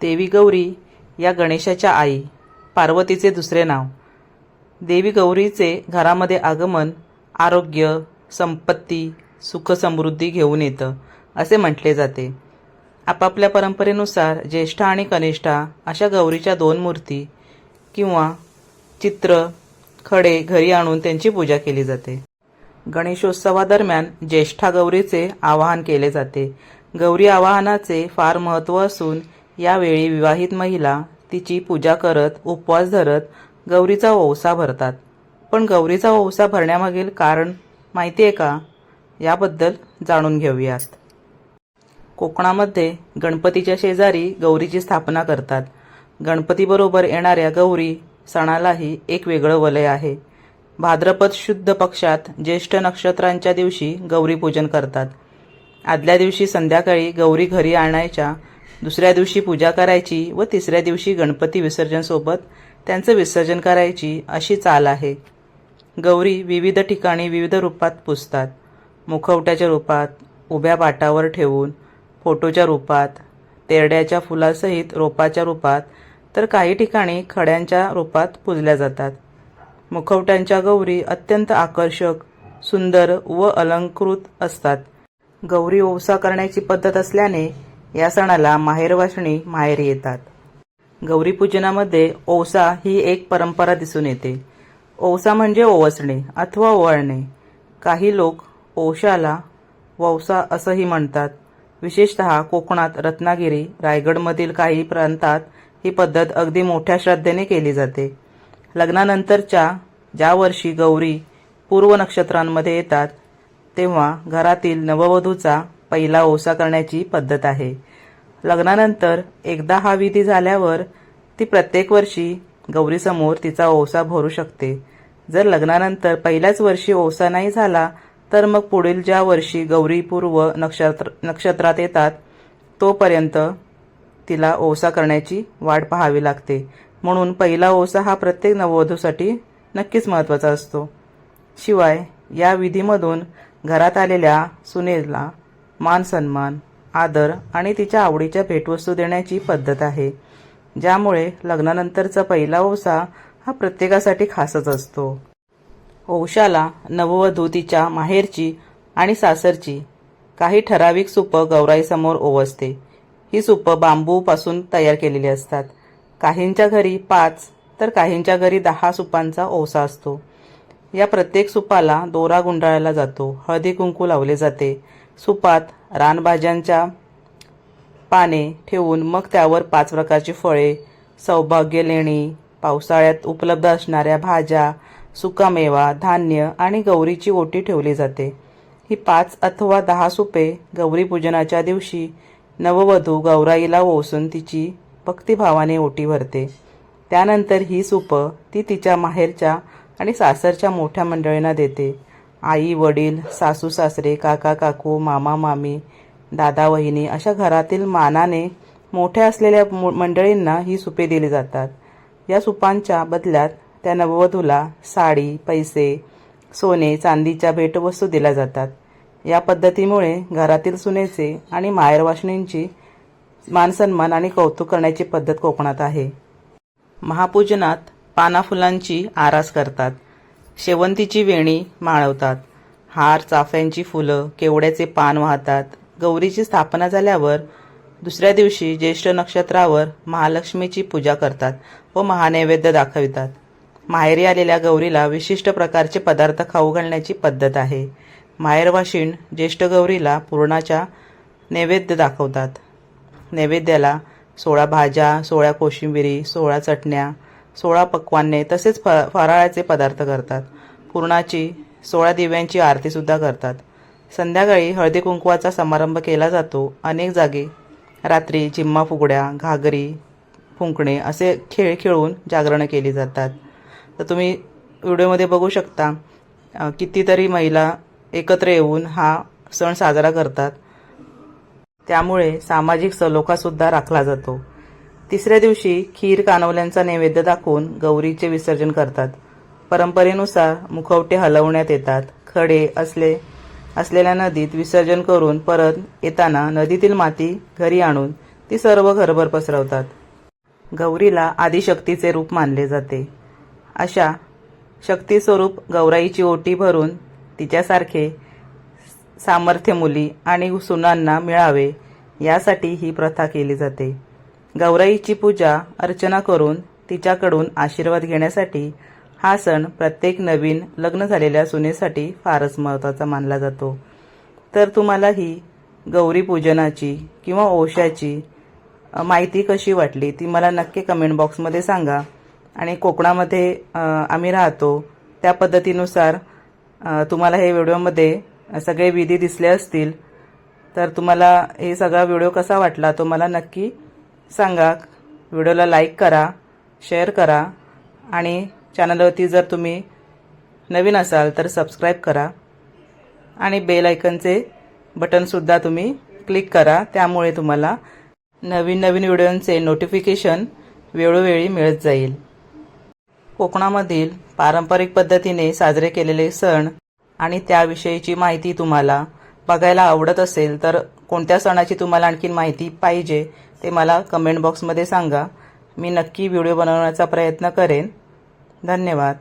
देवी गौरी या गणेशाच्या आई पार्वतीचे दुसरे नाव. देवी गौरीचे घरामध्ये आगमन आरोग्य संपत्ती सुख समृद्धी घेऊन येतं असे म्हटले जाते. आपापल्या परंपरेनुसार ज्येष्ठा आणि कनिष्ठा अशा गौरीच्या दोन मूर्ती किंवा चित्र खडे घरी आणून त्यांची पूजा केली जाते. गणेशोत्सवादरम्यान ज्येष्ठा गौरीचे आवाहन केले जाते. गौरी आवाहनाचे फार महत्त्व असून यावेळी विवाहित महिला तिची पूजा करत उपवास धरत गौरीचा ओवसा भरतात. पण गौरीचा ओवसा भरण्यामागील कारण माहिती आहे का? याबद्दल जाणून घेऊयात. कोकणामध्ये गणपतीच्या शेजारी गौरीची स्थापना करतात. गणपतीबरोबर येणाऱ्या गौरी सणालाही एक वेगळं वलय आहे. भाद्रपद शुद्ध पक्षात ज्येष्ठ नक्षत्रांच्या दिवशी गौरीपूजन करतात. आदल्या दिवशी संध्याकाळी गौरी घरी आणायच्या दुसऱ्या दिवशी पूजा करायची व तिसऱ्या दिवशी गणपती विसर्जनसोबत त्यांचं विसर्जन करायची अशी चाल आहे. गौरी विविध ठिकाणी विविध रूपात पुजतात मुखवट्याच्या रूपात उभ्या पाटावर ठेवून फोटोच्या रूपात तेरड्याच्या फुलासहित रोपाच्या रूपात तर काही ठिकाणी खड्यांच्या रूपात पूजल्या जातात. मुखवट्यांच्या गौरी अत्यंत आकर्षक सुंदर व अलंकृत असतात. गौरी ओवसा करण्याची पद्धत असल्याने या सणाला माहेरवासणी माहेर येतात. गौरीपूजनामध्ये ओसा ही एक परंपरा दिसून येते. ओसा म्हणजे ओवसणे अथवा ओवाळणे. काही लोक ओशाला वौसा असंही म्हणतात. विशेषतः कोकणात रत्नागिरी रायगडमधील काही प्रांतात ही पद्धत अगदी मोठ्या श्रद्धेने केली जाते. लग्नानंतरच्या ज्या वर्षी गौरी पूर्व नक्षत्रांमध्ये येतात तेव्हा घरातील नववधूचा पहिला ओसा करण्याची पद्धत आहे. लग्नानंतर एकदा हा विधी झाल्यावर ती प्रत्येक वर्षी गौरीसमोर तिचा ओसा भरू शकते. जर लग्नानंतर पहिल्याच वर्षी ओसा नाही झाला तर मग पुढील ज्या वर्षी गौरीपूर्व नक्षत्र नक्षत्रात येतात तोपर्यंत तिला ओसा करण्याची वाट पाहावी लागते. म्हणून पहिला ओसा हा प्रत्येक नववधूसाठी नक्कीच महत्त्वाचा असतो. शिवाय या विधीमधून घरात आलेल्या सुनेला मान सन्मान आदर आणि तिच्या आवडीच्या भेटवस्तू देण्याची पद्धत आहे. ज्यामुळे लग्नानंतरचा पहिला ओसा हा प्रत्येकासाठी खासच असतो. ओशाला नववधू तिच्या माहेरची आणि सासरची काही ठराविक सुपं गौराईसमोर ओवसते. ही सुपं बांबूपासून तयार केलेली असतात. काहींच्या घरी पाच तर काहींच्या घरी दहा सुपांचा ओसा असतो. या प्रत्येक सुपाला दोरा गुंडाळला जातो. हळदी कुंकू लावले जाते. सुपात रानभाज्यांच्या पाने ठेवून मग त्यावर पाच प्रकारची फळे सौभाग्य लेणी पावसाळ्यात उपलब्ध असणाऱ्या भाज्या सुकामेवा धान्य आणि गौरीची ओटी ठेवली जाते. ही पाच अथवा दहा सुपे गौरी पूजनाच्या दिवशी नववधू गौराईला ओसून तिची भक्तिभावाने ओटी भरते. त्यानंतर ही सुपं ती तिच्या माहेरच्या आणि सासरच्या मोठ्या मंडळींना देते. आई वडील सासू सासरे काका काकू मामा मामी दादा वहिनी अशा घरातील मानाने मोठ्या असलेल्या मु- मंडळींना ही सुपे दिली जातात. या सुपांच्या बदल्यात त्या नववधूला साडी पैसे सोने चांदीच्या भेटवस्तू दिल्या जातात. या पद्धतीमुळे घरातील सुनेचे आणि मायरवाशिणींची मानसन्मान आणि कौतुक करण्याची पद्धत कोकणात आहे. महापूजनात पाना फुलांची आरास करतात. शेवंतीची वेणी माळवतात. हार चाफ्यांची फुलं केवड्याचे पान वाहतात. गौरीची स्थापना झाल्यावर दुसऱ्या दिवशी ज्येष्ठ नक्षत्रावर महालक्ष्मीची पूजा करतात व महानैवेद्य दाखवितात. माहेरी आलेल्या गौरीला विशिष्ट प्रकारचे पदार्थ खाऊ घालण्याची पद्धत आहे. माहेरवाशीण ज्येष्ठ गौरीला पूर्णाच्या नैवेद्य दाखवतात. नैवेद्याला सोळा भाज्या सोळा कोशिंबिरी सोळा चटण्या सोळा पक्वान्ने तसेच फ फराळाचे पदार्थ करतात. पूर्णाची सोळा दिव्यांची आरतीसुद्धा करतात. संध्याकाळी हळदी कुंकवाचा समारंभ केला जातो. अनेक जागी रात्री जिम्मा फुगड्या घागरी फुंकणे असे खेळ खेळून जागरणं केली जातात. तर तुम्ही व्हिडिओमध्ये बघू शकता कितीतरी महिला एकत्र येऊन हा सण साजरा करतात. त्यामुळे सामाजिक सलोखासुद्धा राखला जातो. तिसऱ्या दिवशी खीर कानवल्यांचा नैवेद्य दाखवून गौरीचे विसर्जन करतात. परंपरेनुसार मुखवटे हलवण्यात येतात. खडे असले असलेल्या नदीत विसर्जन करून परत येताना नदीतील माती घरी आणून ती सर्व घरभर पसरवतात. गौरीला आदिशक्तीचे रूप मानले जाते. अशा शक्तीस्वरूप गौराईची ओटी भरून तिच्यासारखे सामर्थ्य मुली आणि सुनांना मिळावे यासाठी ही प्रथा केली जाते. गौराईची पूजा अर्चना करून तिच्याकडून आशीर्वाद घेण्यासाठी हा सण प्रत्येक नवीन लग्न झालेल्या सुनेसाठी फारच महत्त्वाचा मानला जातो. तर तुम्हाला ही गौरी पूजनाची किंवा ओशाची माहिती कशी वाटली ती मला नक्की कमेंट बॉक्समध्ये सांगा. आणि कोकणामध्ये आम्ही राहतो त्या पद्धतीनुसार तुम्हाला हे व्हिडिओमध्ये सगळे विधी दिसले असतील. तर तुम्हाला हे सगळा व्हिडिओ कसा वाटला तो मला नक्की सांगा. व्हिडिओला लाईक करा शेअर करा आणि चॅनलवरती जर तुम्ही नवीन असाल तर सबस्क्राईब करा आणि बेल आयकनचे बटनसुद्धा तुम्ही क्लिक करा. त्यामुळे तुम्हाला नवीन नवीन व्हिडिओंचे नोटिफिकेशन वेळोवेळी मिळत जाईल. कोकणामधील पारंपरिक पद्धतीने साजरे केलेले सण आणि त्याविषयीची माहिती तुम्हाला बघायला आवडत असेल तर कोणत्या सणाची तुम्हाला आणखीन माहिती पाहिजे ते मला कमेंट बॉक्समध्ये सांगा. मी नक्की व्हिडिओ बनवण्याचा प्रयत्न करेन. धन्यवाद.